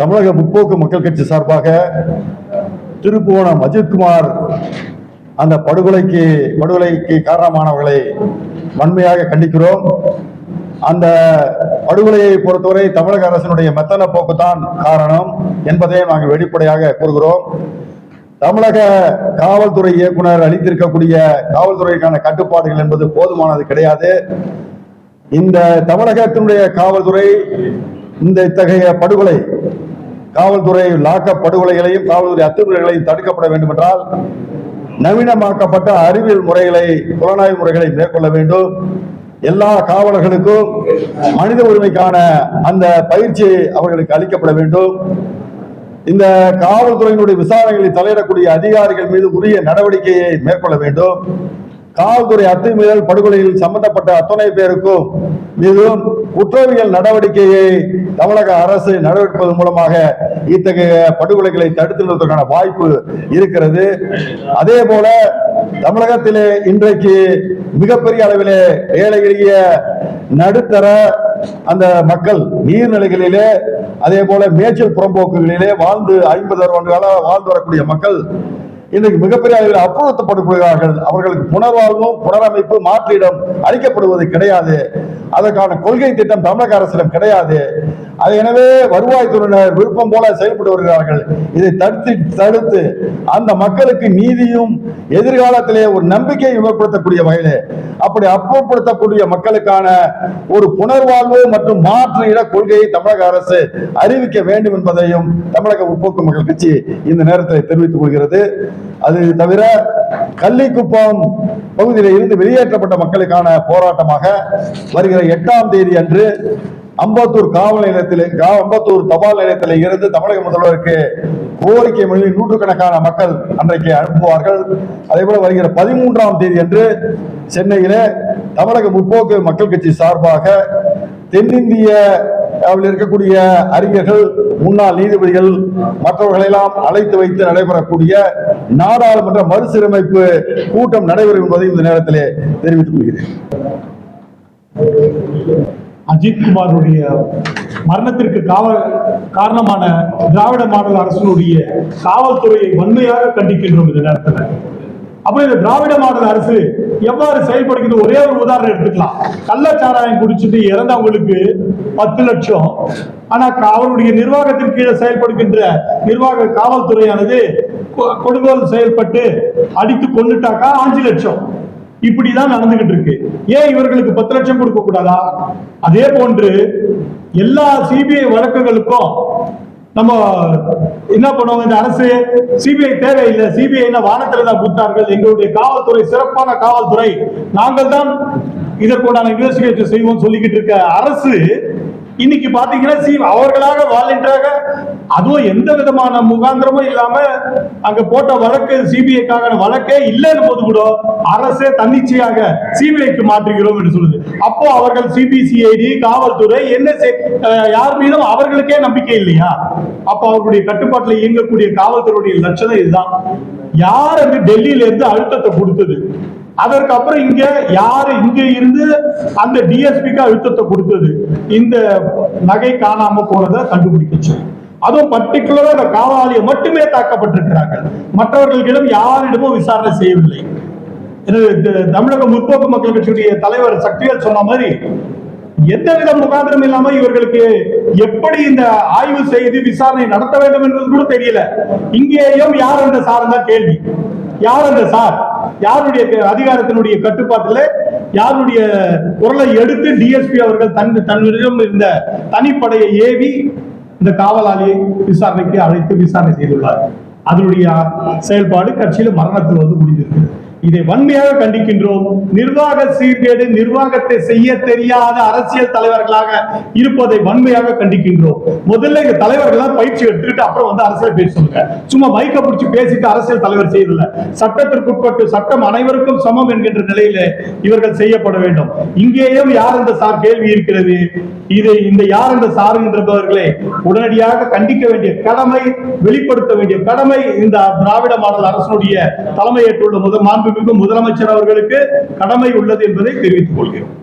தமிழக முற்போக்கு மக்கள் கட்சி சார்பாக திருப்புவனம் அஜித்குமார் அந்த படுகொலைக்கு படுகொலைக்கு காரணமானவர்களை வன்மையாக கண்டிக்கிறோம். அந்த படுகொலையை பொறுத்தவரை தமிழக அரசினுடைய மெத்தன போக்குதான் காரணம் என்பதை நாங்கள் வெளிப்படையாக கூறுகிறோம். தமிழக காவல்துறை இயக்குனர் அளித்திருக்கக்கூடிய காவல்துறைக்கான கட்டுப்பாடுகள் என்பது போதுமானது கிடையாது. இந்த தமிழகத்தினுடைய காவல்துறை இந்த இத்தகைய படுகொலை காவல்துறை லாக்கப் படுகொலைகளையும் காவல்துறை அத்துமுறைகளையும் தடுக்கப்பட வேண்டும் என்றால் நவீனமாக்கப்பட்ட அறிவியல் முறைகளை புலனாய்வு முறைகளை மேற்கொள்ள வேண்டும். எல்லா காவலர்களுக்கும் மனித உரிமைக்கான அந்த பயிற்சி அவர்களுக்கு அளிக்கப்பட வேண்டும். இந்த காவல்துறையினுடைய விசாரணைகளில் தலையிடக்கூடிய அதிகாரிகள் மீது உரிய நடவடிக்கையை மேற்கொள்ள வேண்டும். காவல்துறை அத்துமீறல் படுகொலையில் சம்பந்தப்பட்ட அத்தனை பேருக்கும் மீதும் குற்றவியல் நடவடிக்கையை தமிழக அரசு நடவடிப்பதன் மூலமாக இத்தகைய படுகொலைகளை தடுத்து நிறுவதற்கான வாய்ப்பு இருக்கிறது. அதே போல தமிழகத்திலே இன்றைக்கு மிகப்பெரிய அளவிலே ஏழை எளிய நடுத்தர அந்த மக்கள் நீர்நிலைகளிலே அதே போல மேய்ச்சல் புறம்போக்குகளிலே வாழ்ந்து ஐம்பது அறுபது கால வாழ்ந்து வரக்கூடிய மக்கள் இன்றைக்கு மிகப்பெரிய அளவில் அப்புறப்படுத்தப்படுகிறார்கள் அவர்களுக்கு புனர்வாழ்வும் புனரமைப்பு மாற்றிடம் அளிக்கப்படுவது கிடையாது. அதற்கான கொள்கை திட்டம் தமிழக அரசிடம் கிடையாது. அது எனவே வருவாய்த்துறையினர் விருப்பம் போல செயல்பட்டு வருகிறார்கள். இதை தடுத்து தடுத்து அந்த மக்களுக்கு நீதியும் எதிர்காலத்திலே ஒரு நம்பிக்கையை ஏற்படுத்தக்கூடிய வகையிலே அப்படி அப்புறப்படுத்தக்கூடிய மக்களுக்கான ஒரு புனர்வாழ்வு மற்றும் மாற்று இட கொள்கையை தமிழக அரசு அறிவிக்க வேண்டும் என்பதையும் தமிழக முற்போக்கு மக்கள் கட்சி இந்த நேரத்தில் தெரிவித்துக் கொள்கிறது. அது தவிர கள்ளிக்குப்பம் பகுதியில் இருந்து வெளியேற்றப்பட்ட மக்களுக்கான போராட்டமாக வருகிற எட்டாம் தேதி அன்று அம்பத்தூர் காவல் நிலையத்தில் கா- அம்பத்தூர் தபால் நிலையத்தில் இருந்து தமிழக முதல்வருக்கு கோரிக்கை மொழி நூற்றுக்கணக்கான மக்கள் அன்றைக்கு அனுப்புவார்கள். அதே போல வருகிற பதிமூன்றாம் தேதி அன்று சென்னையிலே தமிழக முற்போக்கு மக்கள் கட்சி சார்பாக தென்னிந்திய அதில் இருக்கக்கூடிய அறிஞர்கள் முன்னாள் நீதிபதிகள் மற்றவர்களெல்லாம் அழைத்து வைத்து நடைபெறக்கூடிய நாடாளுமன்ற மறுசீரமைப்பு கூட்டம் நடைபெறும் என்பதை இந்த நேரத்திலே தெரிவித்துக் கொள்கிறேன். அஜித்குமாருடைய மரணத்திற்கு காவல் காரணமான திராவிட மாடல் அரசினுடைய காவல்துறையை வன்மையாக கண்டிக்கின்றோம் இந்த நேரத்தில். அப்ப இந்த திராவிட மாடல் அரசு எவ்வாறு செயல்படுகிறது? ஒரே ஒரு உதாரணம் எடுத்துக்கலாம். கள்ளச்சாராயம் குடிச்சிட்டு இறந்தவங்களுக்கு பத்து லட்சம். ஆனா அவருடைய நிர்வாகத்தின் கீழே செயல்படுகின்ற நிர்வாக காவல்துறையானது கொ- கொடுங்கோல் செயல்பட்டு அடித்து கொண்டுட்டாக்கா அஞ்சு லட்சம். இப்படிதான் நடந்துகிட்டு இருக்கு. ஏன் இவர்களுக்கு பத்து லட்சம் கொடுக்க கூடாதா? அதே போன்று எல்லா சிபிஐ வழக்குகளுக்கும் நம்ம என்ன பண்ணுவாங்க? இந்த அரசு சிபிஐ தேவையில்லை. சிபிஐ வானத்துல தான் கொடுத்தார்கள் எங்களுடைய காவல்துறை சிறப்பான காவல்துறை நாங்கள் தான் இதற்குண்டான இன்வெஸ்டிகேஷன் செய்வோம் சொல்லிக்கிட்டு இருக்க அரசு இன்னைக்கு பாத்தீங்கன்னா சி அவர்களாக வாலண்டியராக அதுவும் எந்த விதமான முகாந்திரமும் இல்லாம அங்க போட்ட வழக்கு சிபிஐக்காக வழக்கே இல்லைன்னு போது கூட அரசே தன்னிச்சையாக சிபிஐக்கு மாற்றுகிறோம் என்று சொல்லுது. அப்போ அவர்கள் சிபிசிஐடி காவல்துறை என்ன யார் மீதும் அவர்களுக்கே நம்பிக்கை இல்லையா? அப்போ அவர்களுடைய கட்டுப்பாட்டில் இயங்கக்கூடிய காவல்துறையுடைய லட்சணம் இதுதான். யார் அங்கு டெல்லியில இருந்து அழுத்தத்தை கொடுத்தது? அதற்கு அப்புறம் இங்க யாரு இங்க இருந்து அந்த டிஎஸ்பிக்கு அழுத்தத்தை கொடுத்தது? இந்த நகை காணாம போனதை கண்டுபிடிக்கச்சு அதுவும் பர்டிகுலரா இந்த காவலாளியை மட்டுமே தாக்கப்பட்டிருக்கிறார்கள். மற்றவர்களிடம் யாரிடமும் விசாரணை செய்யவில்லை. த- தமிழக முற்போக்கு மக்கள் கட்சியுடைய தலைவர் சக்திவேல் சொன்ன மாதிரி எந்தவித முகாந்திரம் இல்லாம இவர்களுக்கு எப்படி இந்த ஆய்வு செய்து விசாரணை நடத்த வேண்டும் என்பது கூட தெரியல. இங்கேயும் யார் அந்த சார் தான் கேள்வி. யார் அந்த சார்? யாருடைய அதிகாரத்தினுடைய கட்டுப்பாட்டில் யாருடைய குரலை எடுத்து டிஎஸ்பி அவர்கள் தன் தன்னிடம் இருந்த தனிப்படையை ஏவி இந்த காவலாளியை விசாரணைக்கு அழைத்து விசாரணை செய்துள்ளார். அதனுடைய செயல்பாடு கட்சியில மரணத்தில் வந்து முடிந்திருக்கிறது. இதை வன்மையாக கண்டிக்கின்றோம். நிர்வாக சீர்கேடு நிர்வாகத்தை செய்ய தெரியாத அரசியல் தலைவர்களாக இருப்பதை வன்மையாக கண்டிக்கின்றோம். முதல்ல இந்த தலைவர்கள் பயிற்சி எடுத்துக்கிட்டு அப்புறம் வந்து அரசியல் பேச சொல்லுங்க. சும்மா மைக்க பிடிச்சி பேசிட்டு அரசியல் தலைவர் செய்யல சட்டத்திற்குட்பட்டு சட்டம் அனைவருக்கும் சமம் என்கின்ற நிலையில இவர்கள் செய்யப்பட வேண்டும். இங்கேயும் யார் இந்த சார் கேள்வி இருக்கிறது. இதை இந்த யார் இந்த சார் என்றவர்களை உடனடியாக கண்டிக்க வேண்டிய கடமை வெளிப்படுத்த வேண்டிய கடமை இந்த திராவிட மாடல் அரசனுடைய தலைமையேற்றுள்ள முதல் மாண்புமிகு முதலமைச்சர் அவர்களுக்கு கடமை உள்ளது என்பதை தெரிவித்துக் கொள்கிறோம்.